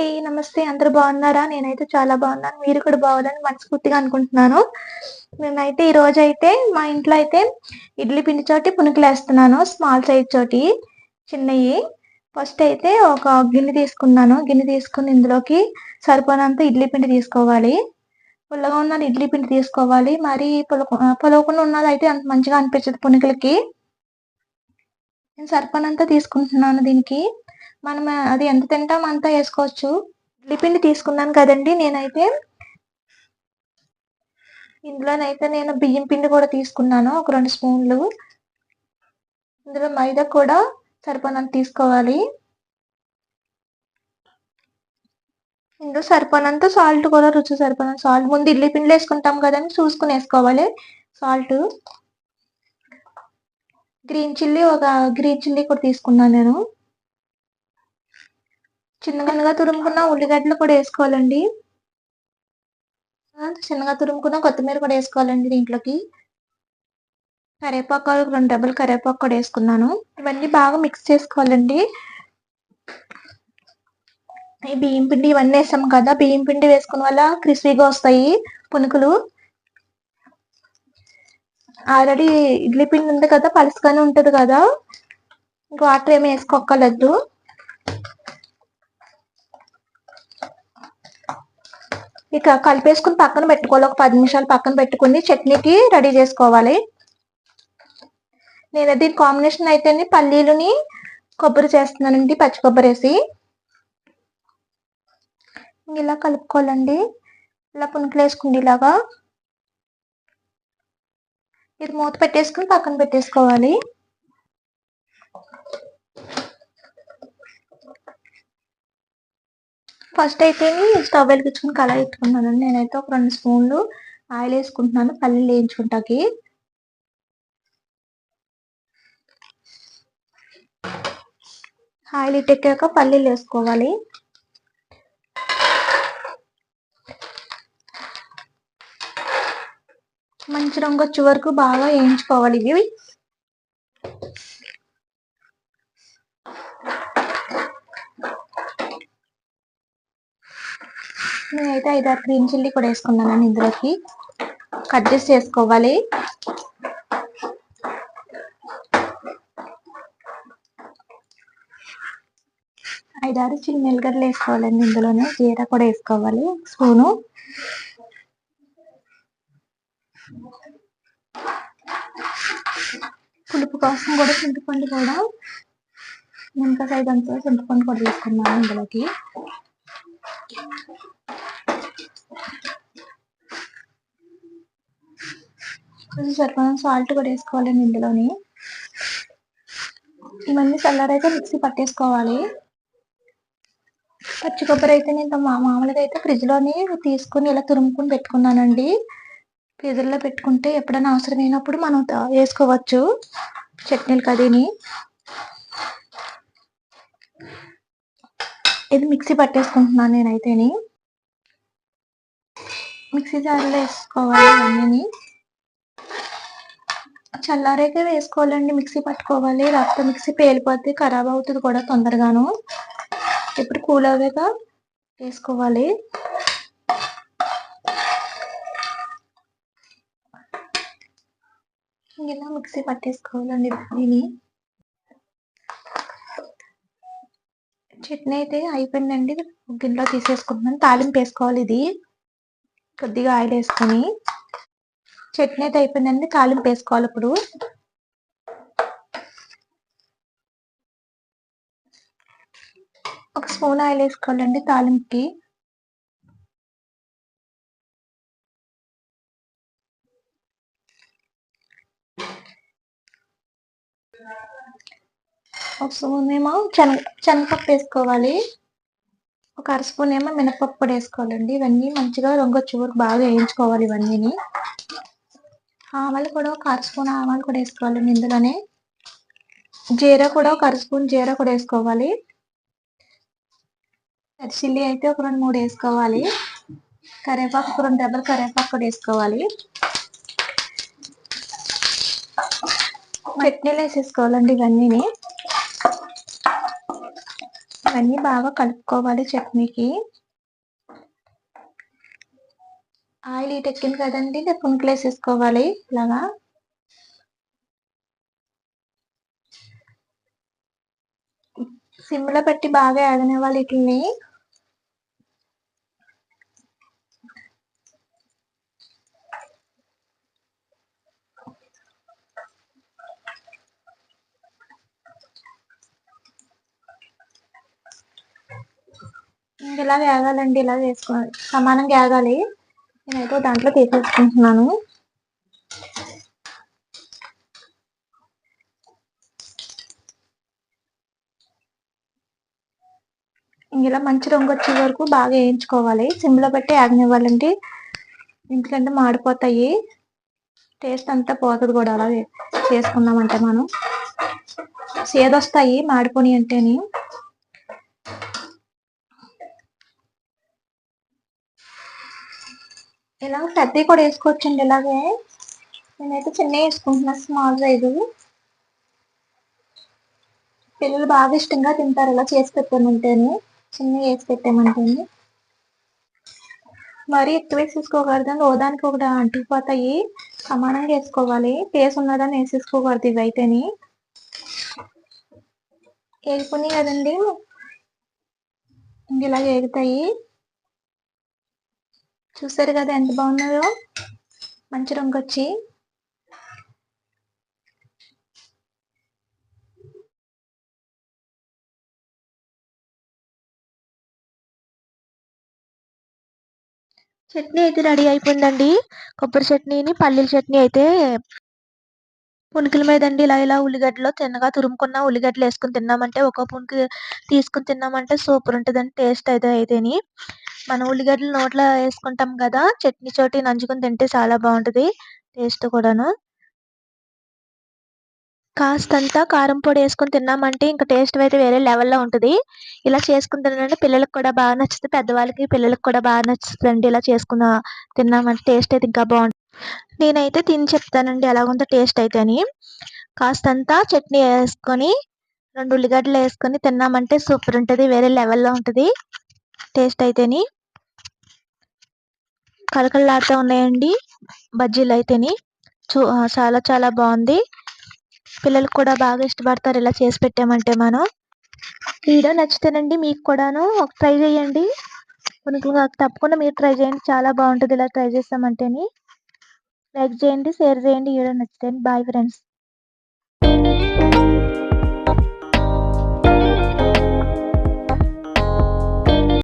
అండి. నమస్తే. అందరు బాగున్నారా? నేనైతే చాలా బాగున్నాను. మీరు కూడా బాగున్నారని మనస్ఫూర్తిగా అనుకుంటున్నాను. నేనైతే ఈ రోజు అయితే మా ఇంట్లో అయితే ఇడ్లీ పిండి చోటి పునుకులు వేస్తున్నాను. స్మాల్ సైజ్ చోటి. చిన్నవి ఫస్ట్ అయితే ఒక గిన్నె తీసుకున్నాను. గిన్నె తీసుకుని ఇందులోకి సరిపోయినంత ఇడ్లీ పిండి తీసుకోవాలి. పుల్లగా ఉన్నది ఇడ్లీ పిండి తీసుకోవాలి. మరి పొలవకుండా ఉన్నది అయితే అంత మంచిగా అనిపించదు పునుకులకి నేను సరిపోయినంత తీసుకుంటున్నాను దీనికి. మనం అది ఎంత తింటాం అంతా వేసుకోవచ్చు. ఇడ్లీ పిండి తీసుకున్నాను కదండి నేనైతే. ఇందులోనైతే నేను బియ్యం పిండి కూడా తీసుకున్నాను ఒక రెండు స్పూన్లు. ఇందులో మైదా కూడా సరిపోనంత తీసుకోవాలి. ఇందులో సరిపోనంత సాల్ట్ కూడా రుచి సరిపోనంత సాల్ట్. ముందు ఇడ్లీ పిండిలో వేసుకుంటాం కదండి చూసుకుని వేసుకోవాలి సాల్ట్. గ్రీన్ చిల్లీ ఒక గ్రీన్ చిల్లీ కూడా తీసుకున్నాను నేను. చిన్నగా తురుముకున్న ఉల్లిగడ్డలు కూడా వేసుకోవాలండి. చిన్నగా తురుముకున్న కొత్తిమీర కూడా వేసుకోవాలండి దీంట్లోకి. కరివేపాకు రెండు డబ్బులు కరివేపాకు కూడా వేసుకున్నాను. ఇవన్నీ బాగా మిక్స్ చేసుకోవాలండి. ఈ బియ్యం పిండి ఇవన్నీ వేసాం కదా బియ్యం పిండి వేసుకున్న వల్ల క్రిస్పీగా వస్తాయి పునుకులు. ఆల్రెడీ ఇడ్లీ పిండి ఉంది కదా పలుసుగానే ఉంటుంది కదా. వాటర్ ఏమి వేసుకోక్కర్లేదు. ఇక కలిపేసుకుని పక్కన పెట్టుకోవాలి. ఒక పది నిమిషాలు పక్కన పెట్టుకుని చట్నీకి రెడీ చేసుకోవాలి. నేను దీని కాంబినేషన్ అయితే పల్లీలుని కొబ్బరి చేస్తున్నానండి పచ్చి కొబ్బరి వేసి. ఇలా కలుపుకోవాలండి. ఇలా పునుకులు వేసుకుంది ఇలాగా. ఇది మూత పెట్టేసుకుని పక్కన పెట్టేసుకోవాలి. ఫస్ట్ అయితే స్టవ్ వెలిగించుకుని కళాయి పెట్టుకున్నాను నేనైతే ఒక రెండు స్పూన్లు ఆయిల్ వేసుకుంటున్నాను. పల్లీలు వేయించుకుంటాకి. ఆయిల్ ఇట్టెక్కాక పల్లీలు వేసుకోవాలి. మంచి రంగు వచ్చే వరకు బాగా వేయించుకోవాలి ఇవి. నేనైతే ఐదారు గ్రీన్ చిల్లీ కూడా వేసుకున్నాను ఇందులోకి. కట్ చేసి చేసుకోవాలి. ఐదారు చిన్న ఎల్లిగడ్డలు వేసుకోవాలండి ఇందులోనే. జీరా కూడా వేసుకోవాలి. స్పూను. పులుపు కోసం కూడా చింతపండు కూడా. నిమ్మకాయ అంతా చింతపండు కూడా వేసుకున్నాను ఇందులోకి. కొంచెం సరిపడా సాల్ట్ కూడా వేసుకోవాలండి ఇందులోని. ఇవన్నీ చల్లారైతే మిక్సీ పట్టేసుకోవాలి. పచ్చి కొబ్బరి అయితే నేను మామూలుగా అయితే ఫ్రిడ్జ్లోని తీసుకుని ఇలా తురుముకుని పెట్టుకున్నానండి. ఫ్రిడ్జ్లో పెట్టుకుంటే ఎప్పుడైనా అవసరమైనప్పుడు మనం వేసుకోవచ్చు. చట్నీలు కదీని. ఇది మిక్సీ పట్టేసుకుంటున్నాను నేనైతేని. మిక్సీ జార్లో వేసుకోవాలి ఇవన్నీ చల్లారైతే వేసుకోవాలండి మిక్సీ పట్టుకోవాలి. లేకపోతే మిక్సీ పేలిపోతే ఖరాబ్ అవుతుంది కూడా తొందరగాను. ఇప్పుడు కూల్ అవ్వేగా వేసుకోవాలి. ఇలా మిక్సీ పట్టేసుకోవాలండి దీన్ని చట్నీ అయితే అయిపోయిందండి. గిన్నెలో తీసేసుకుంటున్నాను. తాలింపు వేసుకోవాలి ఇది. కొద్దిగా ఆయిల్ వేసుకొని. చట్నీ అయితే అయిపోయిందండి. తాలింపు వేసుకోవాలి ఇప్పుడు. ఒక స్పూన్ ఆయిల్ వేసుకోవాలండి తాలింపుకి. ఒక స్పూన్ ఏమో శనగ శనగపప్పు వేసుకోవాలి. ఒక అర స్పూన్ ఏమో మినపప్పు కూడా వేసుకోవాలండి. ఇవన్నీ మంచిగా రంగు వచ్చే వరకు బాగా వేయించుకోవాలి ఇవన్నీ ఆవాలు కూడా ఒక అర స్పూన్ ఆవాలు కూడా వేసుకోవాలండి ఇందులోనే. జీరా కూడా ఒక అర స్పూన్ జీరా కూడా వేసుకోవాలి. చిల్లీ అయితే ఒక రెండు మూడు వేసుకోవాలి. కరివేపాకు ఒక రెండు దెబ్బలు కరివేపాకు కూడా వేసుకోవాలి. చట్నీలు వేసేసుకోవాలండి ఇవన్నీ ఇవన్నీ బాగా కలుపుకోవాలి చట్నీకి. ఆయిల్ ఇటు ఎక్కింది కదండి పునుకులు వేసేసుకోవాలి ఇలాగా. సిమ్లో పెట్టి బాగా ఆగనివ్వాలి వీటిని ఇలా వేగాలండి? ఇలా వేసుకోవాలి? సమానంగా వేగాలి. నేనైతే దాంట్లో తీసేసుకుంటున్నాను. ఇలా మంచి రంగు వచ్చే వరకు బాగా వేయించుకోవాలి. సిమ్లో పెట్టి ఆగనివ్వాలండి. ఎందుకంటే మాడిపోతాయి. టేస్ట్ అంతా పోతుంది కూడా. అలా చేసుకున్నామంటే మనం. సేదొస్తాయి మాడిపోని అంటేని ఇలా పెద్దవి కూడా వేసుకోవచ్చండి ఇలాగే. నేనైతే చిన్న వేసుకుంటున్నా స్మాల్ సైజు పిల్లలు బాగా ఇష్టంగా తింటారు ఇలా చేసి పెట్టామంటేనే. చిన్న వేసి పెట్టామంటేనే. మరీ ఎక్కువ వేసేసుకోకూడదు ఓదానికి ఒకటి అంటుకుపోతాయి. సమానంగా వేసుకోవాలి. పేస్ ఉన్నదని వేసేసుకోకూడదు ఇవి అయితేని వేగిపోయినాయి కదండి ఇలా వేగుతాయి చూసారు కదా ఎంత బాగున్నాయో? మంచి రంగు వచ్చి చట్నీ అయితే రెడీ అయిపోయిందండి. కొబ్బరి చట్నీని పల్లీల చట్నీ అయితే పునుకుల మీద అండి. ఇలా ఇలా ఉల్లిగడ్డలో తిన్నగా తురుముకున్న ఉల్లిగడ్డలు వేసుకుని తిన్నామంటే ఒక పునుకు తీసుకుని తిన్నామంటే సూపర్ ఉంటుందండి టేస్ట్ అయితే అయితేని. మనం ఉల్లిగడ్డలు నోట్లో వేసుకుంటాం కదా చట్నీ చోటి నంచుకుని తింటే చాలా బాగుంటుంది టేస్ట్ కూడాను. కాస్తంత కారం పొడి వేసుకుని తిన్నామంటే ఇంకా టేస్ట్ అయితే వేరే లెవెల్లో ఉంటుంది. ఇలా చేసుకుని తినండి పిల్లలకు కూడా బాగా నచ్చుతుంది పెద్దవాళ్ళకి పిల్లలకు కూడా బాగా నచ్చుతుంది ఇలా చేసుకున్న తిన్నామంటే టేస్ట్ అయితే ఇంకా బాగుంటుంది. నేనైతే తిని చెప్తానండి ఎలాగుందో టేస్ట్ అయితే అని కాస్తంత చట్నీ వేసుకొని రెండు ఉల్లిగడ్డలు వేసుకొని తిన్నామంటే సూపర్ ఉంటుంది వేరే లెవెల్లో ఉంటుంది. టేస్ట్ అయితేని కలకలలాడుతూ ఉన్నాయండి. బజ్జీలు అయితేని చూ చాలా చాలా బాగుంది. పిల్లలకు కూడా బాగా ఇష్టపడతారు ఇలా చేసి పెట్టామంటే మనం. వీడియో నచ్చితేనండి మీకు కూడాను ట్రై చేయండి. తప్పకుండా మీరు ట్రై చేయండి. చాలా బాగుంటుంది ఇలా ట్రై చేస్తామంటేని. లైక్ చేయండి షేర్ చేయండి. వీడియో నచ్చితే బాయ్ ఫ్రెండ్స్.